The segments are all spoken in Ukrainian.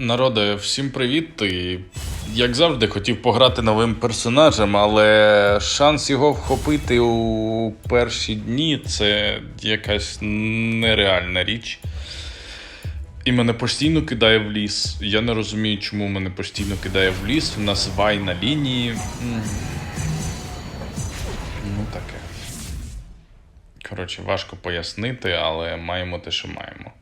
Народе, всім привіт. І, як завжди, хотів пограти новим персонажем, але шанс його вхопити у перші дні це якась нереальна річ. І мене постійно кидає в ліс. Я не розумію, чому мене постійно кидає в ліс. У нас вай на лінії. Ну таке. Коротше, важко пояснити, але маємо те, що маємо.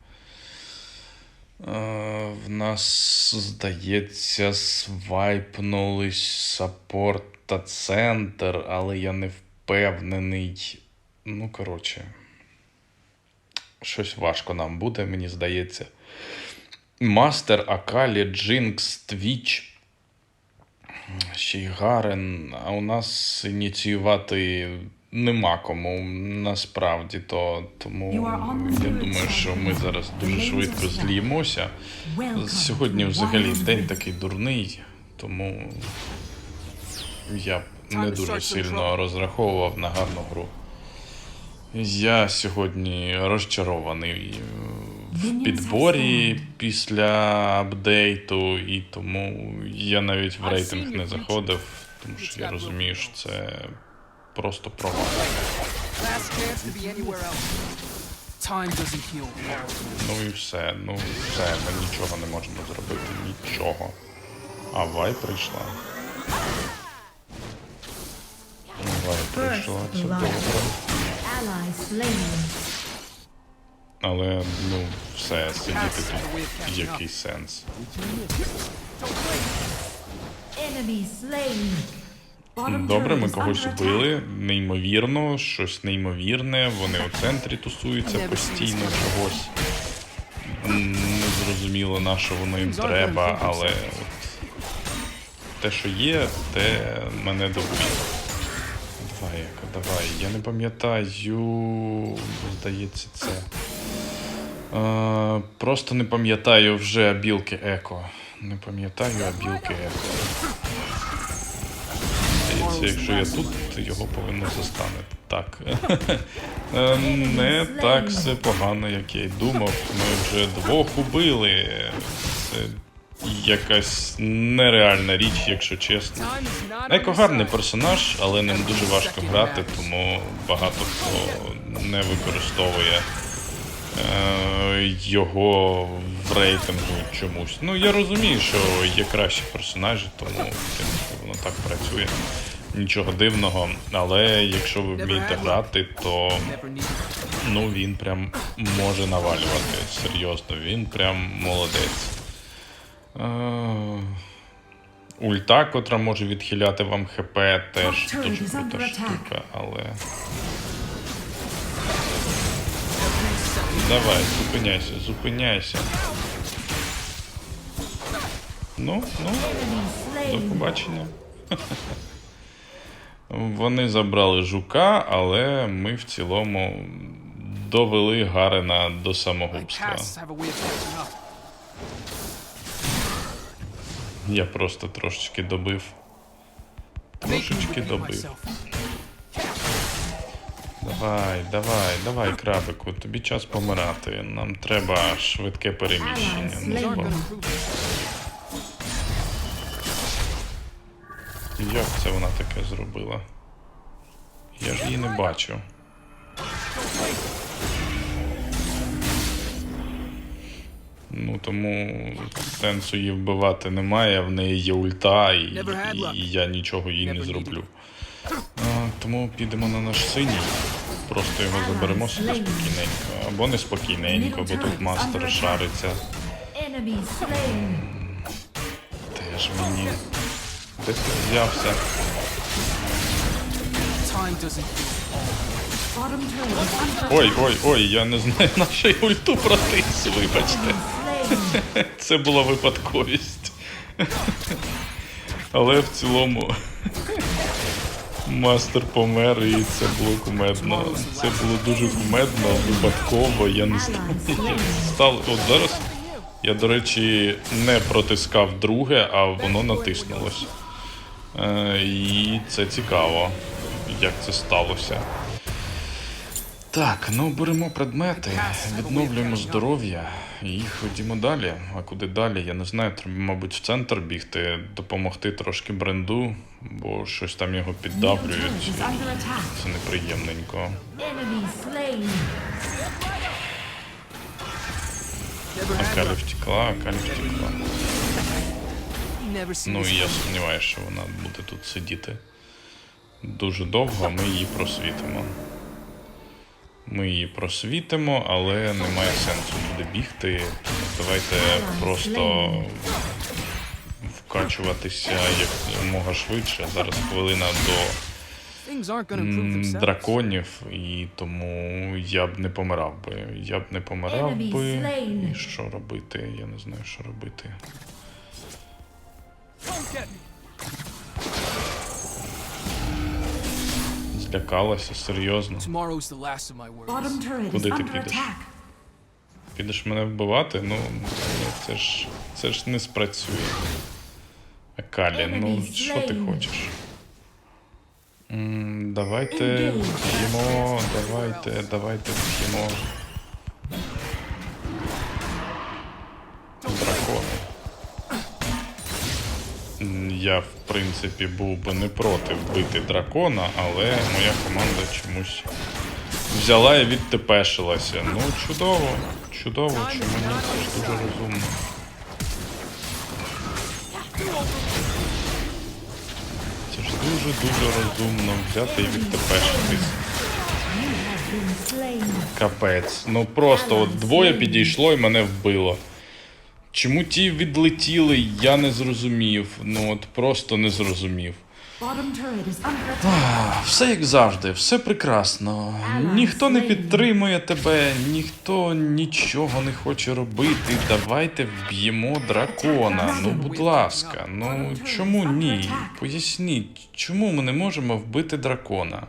Е, В нас, здається, свайпнулись саппорт та центр, але я не впевнений. Ну, коротше, щось важко нам буде, мені здається. Мастер, Акалі, Джинкс, Твіч. Ще й Гарен. А у нас ініціювати нема кому насправді, то. Тому я думаю, що ми зараз дуже швидко зліємося. Сьогодні взагалі день такий дурний, тому я б не дуже сильно розраховував на гарну гру. Я сьогодні розчарований в підборі після апдейту, і тому я навіть в рейтинг не заходив, тому що я розумію, що це просто провал. Ну і все, ну все, ми нічого не можемо зробити, нічого. А Вай прийшла. Вай прийшла, це добре. Але ну все, сидіти тут який сенс. Enemy slain. Добре, ми когось убили. Неймовірно, щось неймовірне. Вони у центрі тусуються постійно чогось. М, Не зрозуміло, на що воно їм треба, але от те, що є, те мене дивує. Давай, Яка, давай. Я не пам'ятаю. Здається, це. Е, просто не пам'ятаю вже білки Еко. Не пам'ятаю білки Еко. Здається, якщо я тут, то його повинно застанути. Так. Е, Не так все погано, як я й думав. Ми вже двох убили. Це якась нереальна річ, якщо чесно. Еко гарний персонаж, але ним дуже важко грати, тому багато хто не використовує е, його в рейтингу чомусь. Ну, я розумію, що є кращі персонажі, тому принципі, воно так працює. Нічого дивного, але якщо ви вмієте грати, то ну він прям може навалювати. Серйозно, він прям молодець. Е, Ульта, котра може відхиляти вам ХП, теж дуже крута штука, але. Давай, зупиняйся, зупиняйся. Ну, ну, до побачення. Вони забрали жука, але ми в цілому довели Гарена до самогубства. Я просто трошечки добив. Трошечки добив. Давай, давай, давай, крабику, тобі час помирати. Нам треба швидке переміщення. Ну, Як це вона таке зробила? Я ж її не бачу. Ну тому сенсу її вбивати немає, в неї є ульта, і, і, і я нічого їй не зроблю. А, тому підемо на наш синій. Просто його заберемо собі спокійненько. Або не спокійненько, бо тут мастер шариться. Теж мені. Де ти взявся? Ой, ой, ой, я не знаю на ульту протис, вибачте. Це була випадковість. Але в цілому мастер помер і це було кумедно. Це було дуже кумедно, випадково. Я не знаю. як. От зараз я, до речі, не протискав друге, а воно натиснулося. Е, і це цікаво, як це сталося. Так, ну беремо предмети, відновлюємо здоров'я. і ходімо далі. А куди далі? Я не знаю. Треба, мабуть, в центр бігти, допомогти трошки бренду, бо щось там його піддавлюють. Це неприємненько. Slain. Never had Акалі luck. втекла, Ну і я сподіваюся, що вона буде тут сидіти дуже довго, а ми її просвітимо. Ми її просвітимо, але немає сенсу буде бігти. Давайте просто вкачуватися якомога швидше. Зараз хвилина до драконів, і тому я б не помирав би. Я б не помирав би. І що робити? Я не знаю, що робити. Turret is Куди ти підеш? Підеш мене вбивати? Ну, це ж це ж не спрацює. Акалі, ну що ти хочеш? М, давайте Engage. б'ємо, давайте, давайте б'ємо. Я, в принципі, був би не проти вбити дракона, але моя команда чомусь взяла і відтепешилася. Ну, чудово, чудово, чому ні, це ж дуже розумно. Це ж дуже-дуже розумно взяти і відтепешитись. Капець. Ну просто от двоє підійшло і мене вбило. Чому ті відлетіли, я не зрозумів. Ну от просто не зрозумів. Attack. Все як завжди, все прекрасно. Ніхто не підтримує тебе, ніхто нічого не хоче робити. Давайте вб'ємо дракона. Ну, будь ласка, ну чому ні? Поясніть, чому ми не можемо вбити дракона?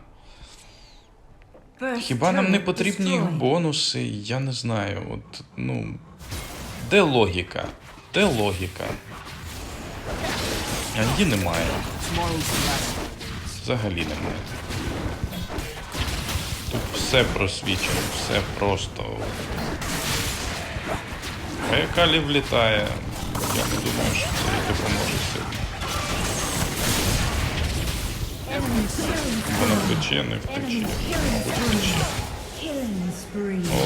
Хіба нам не потрібні їх бонуси? Я не знаю. От, ну. Де логіка? Де логіка? А її немає. Взагалі немає. Тут все просвічено, все просто. А яка лів літає? Я не думаю, що це їй допоможе сильно. Вона втече, не втече. Мабуть, втече.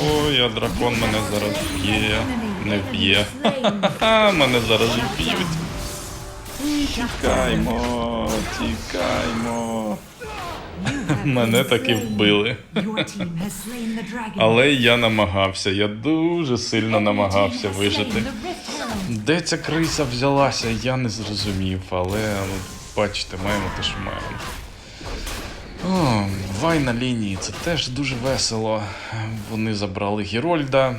О, я дракон мене зараз б'є. Не вб'є. Ха-ха, мене зараз вб'ють. Тікаймо, тікаймо. Мене таки вбили. Але я намагався, я дуже сильно намагався вижити. Де ця криса взялася, я не зрозумів, але ну, бачите, маємо те, що маємо. О, вай на лінії, це теж дуже весело. Вони забрали Герольда.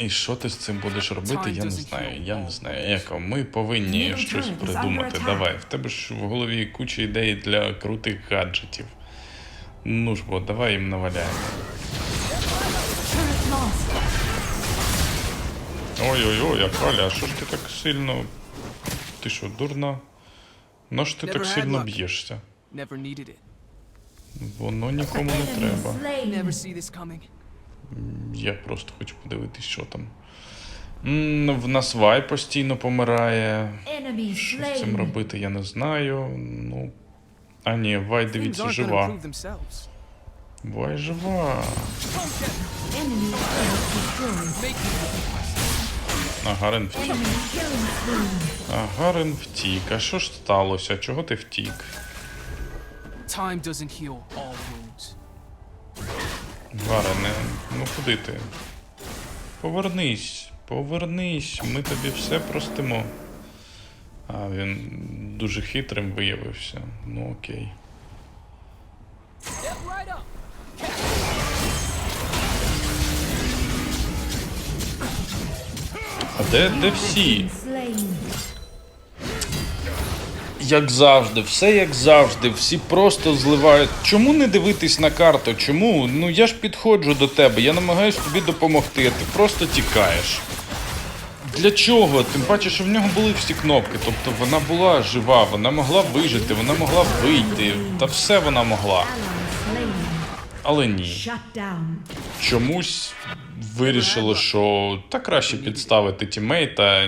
І що ти з цим будеш робити, я не знаю. Я не знаю. Еко, ми повинні щось придумати. Давай, в тебе ж в голові куча ідей для крутих гаджетів. Ну ж бо, давай їм наваляємо. Ой-ой-ой, Акаля, а що ж ти так сильно. Ти що, дурна? На ж ти так сильно б'єшся? Воно нікому не треба. Я просто хочу подивитись, що там. В нас Вай постійно помирає. Що з цим робити, я не знаю. Ну. А ні, Вай, дивіться, жива. Вай жива. Enemy turret destroyed. Make me А Гарен втік. Enemy killing spree. А Гарен втік. А що ж сталося? Чого ти втік? Time doesn't heal all. Гарене, ну куди ти? Повернись, повернись, ми тобі все простимо. А він дуже хитрим виявився. Ну окей. А де, де всі? Як завжди, все як завжди, всі просто зливають. Чому не дивитись на карту? Чому? Ну я ж підходжу до тебе, я намагаюсь тобі допомогти, а ти просто тікаєш. Для чого? Тим паче, що в нього були всі кнопки. Тобто вона була жива, вона могла вижити, вона могла вийти. Та все вона могла. Але ні. Чомусь вирішило, що та краще підставити тімейта,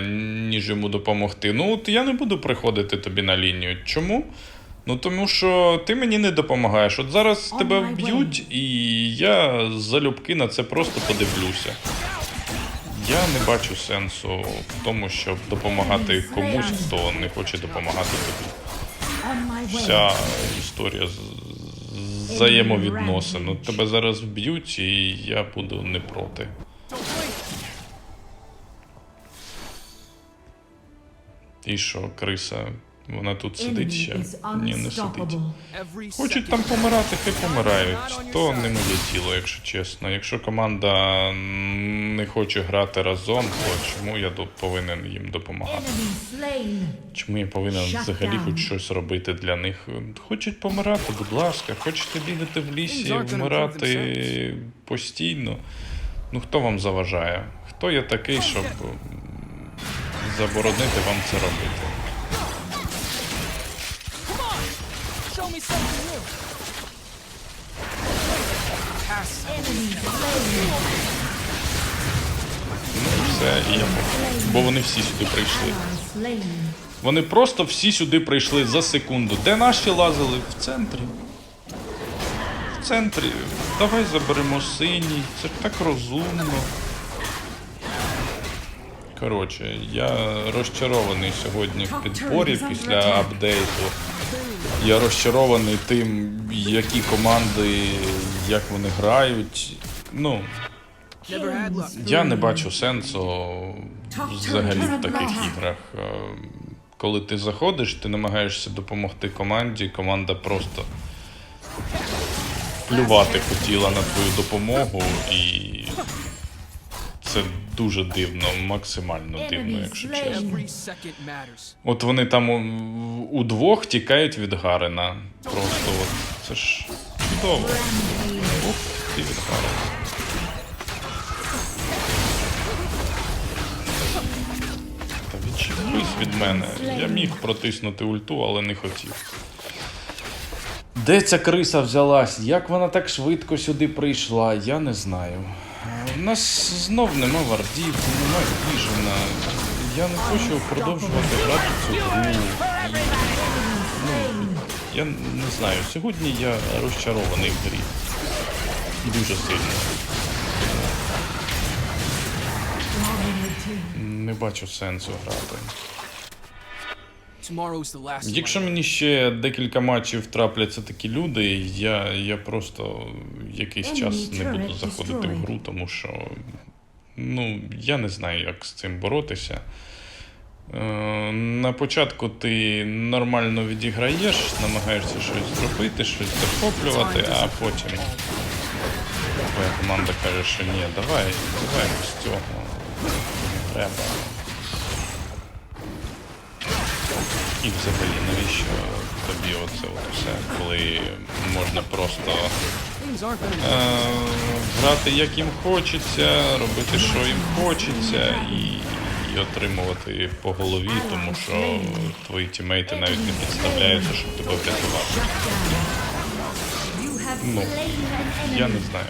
ніж йому допомогти. Ну, от я не буду приходити тобі на лінію. Чому? Ну тому що ти мені не допомагаєш. От зараз тебе вб'ють, і я залюбки на це просто подивлюся. Я не бачу сенсу в тому, щоб допомагати комусь, хто не хоче допомагати тобі. Вся історія взаємовідносин. От Тебе зараз вб'ють, і я буду не проти. І що, криса, вона тут сидить ще? Ні, не сидить. Хочуть там помирати, хай помирають. То не моє діло, якщо чесно. Якщо команда не хоче грати разом, то чому я повинен їм допомагати? Чому я повинен взагалі хоч щось робити для них? Хочуть помирати, будь ласка, хочете бігати в лісі, вмирати постійно. Ну хто вам заважає? Хто я такий, щоб заборонити вам це робити? Me something new. Pass. Ну все, і я Бо вони всі сюди прийшли. Вони просто всі сюди прийшли за секунду. Де наші лазили? В центрі. В центрі. Давай заберемо синій. Це так розумно. Коротше, я розчарований сьогодні в підборі після апдейту. Я розчарований тим, які команди, як вони грають. Ну, я не бачу сенсу взагалі в таких іграх. Е, Коли ти заходиш, ти намагаєшся допомогти команді, команда просто плювати хотіла на твою допомогу, і це дуже дивно, максимально дивно, якщо чесно. От вони там удвох тікають від Гарена. Просто от це ж чудово. Ух, ти від Гарена. Та відчепись від мене. Я міг протиснути ульту, але не хотів. Де ця криса взялась? Як вона так швидко сюди прийшла? Я не знаю. У нас знов нема вардів, немає віжена. Я не хочу продовжувати грати цю гру. Ну, я не знаю. Сьогодні я розчарований в грі. Дуже сильно. Не бачу сенсу грати. Якщо мені ще декілька матчів трапляться такі люди, я, я просто якийсь час не буду заходити в гру, тому що ну, я не знаю, як з цим боротися. Е, на початку ти нормально відіграєш, намагаєшся щось зробити, щось захоплювати, а потім твоя команда каже, що ні, давай, давай без цього. Не треба. І взагалі, навіщо тобі оце от все, коли можна просто е, грати як їм хочеться, робити, що їм хочеться, і, і отримувати по голові, тому що твої тімейти навіть не підставляються, щоб тебе врятувати. Ну, Я не знаю.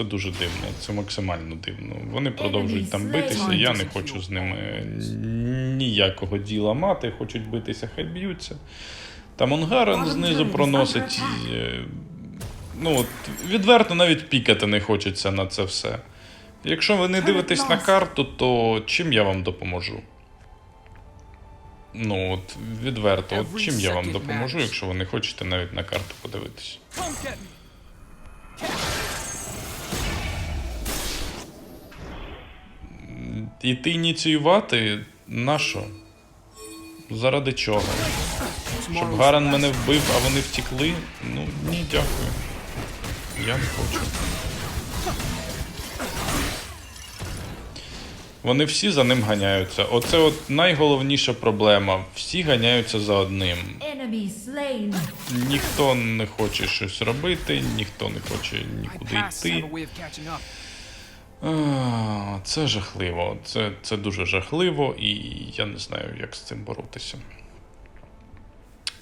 Це дуже дивно, це максимально дивно. Вони продовжують там битися, я не хочу з ними ніякого діла мати, хочуть битися, хай б'ються. Там Онгарен знизу проносить. е, Ну, от, відверто навіть пікати не хочеться на це все. Якщо ви не дивитесь на карту, то чим я вам допоможу? Ну, от відверто, от чим я вам допоможу, якщо ви не хочете навіть на карту подивитись? Іти ініціювати на що? Заради чого? Щоб Гаран мене вбив, а вони втікли? Ну, ні, дякую. Я не хочу. Вони всі за ним ганяються. Оце от найголовніша проблема. Всі ганяються за одним. Ніхто не хоче щось робити, ніхто не хоче нікуди йти. Це жахливо. Це, це дуже жахливо, і я не знаю, як з цим боротися.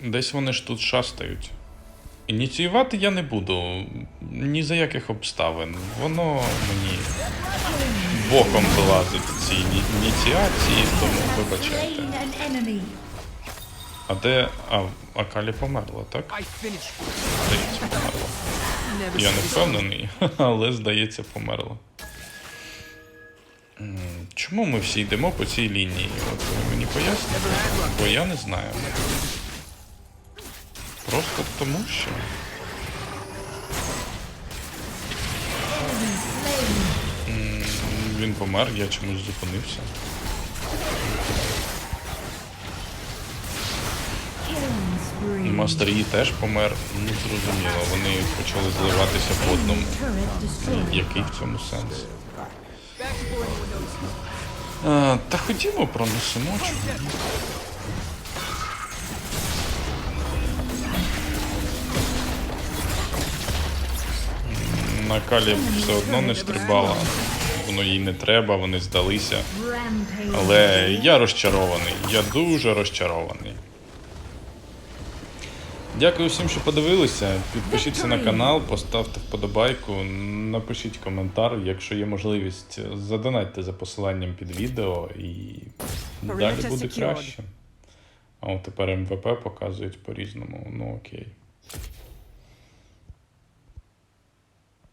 Десь вони ж тут шастають. Ініціювати я не буду ні за яких обставин. Воно мені боком вилазить ці іні- ініціації, тому вибачайте. А де. А, Акалі померла, так? Здається, померла. Я не впевнений, але здається, померла. Чому ми всі йдемо по цій лінії? От ви мені поясните? Бо я не знаю. Просто тому що. Він помер, я чомусь зупинився. Мастер Yi теж помер. Ну, зрозуміло, вони почали зливатися по одному. Який в цьому сенс? А, та ходімо? М, На калі все одно не стрибала. Воно їй не треба, вони здалися. Але я розчарований. Я дуже розчарований. Дякую всім, що подивилися. Підпишіться на канал, поставте вподобайку, напишіть коментар, якщо є можливість, задонайте за посиланням під відео і далі буде краще. А от тепер МВП показують по-різному. Ну окей.